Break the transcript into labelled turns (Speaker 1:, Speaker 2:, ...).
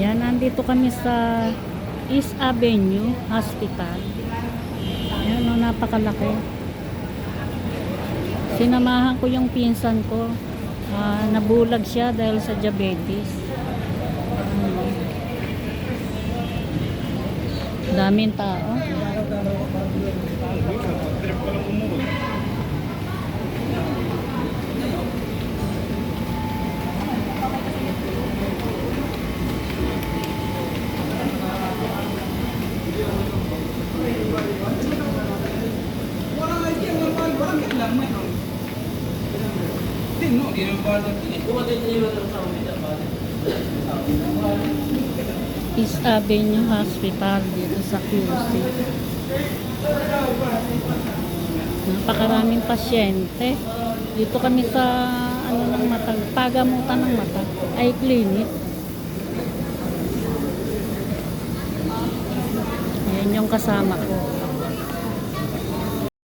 Speaker 1: Yan, nandito kami sa East Avenue Hospital. Yan, no, napakalaki. Sinamahan ko yung pinsan ko. Ah, nabulag siya dahil sa diabetes. Hmm. Daming tao. East Avenue Hospital dito sa QC. Napakaraming pasyente. Dito kami sa ano ng mata, pagamutan ng mata, ay clinic. Ayan yung kasama ko.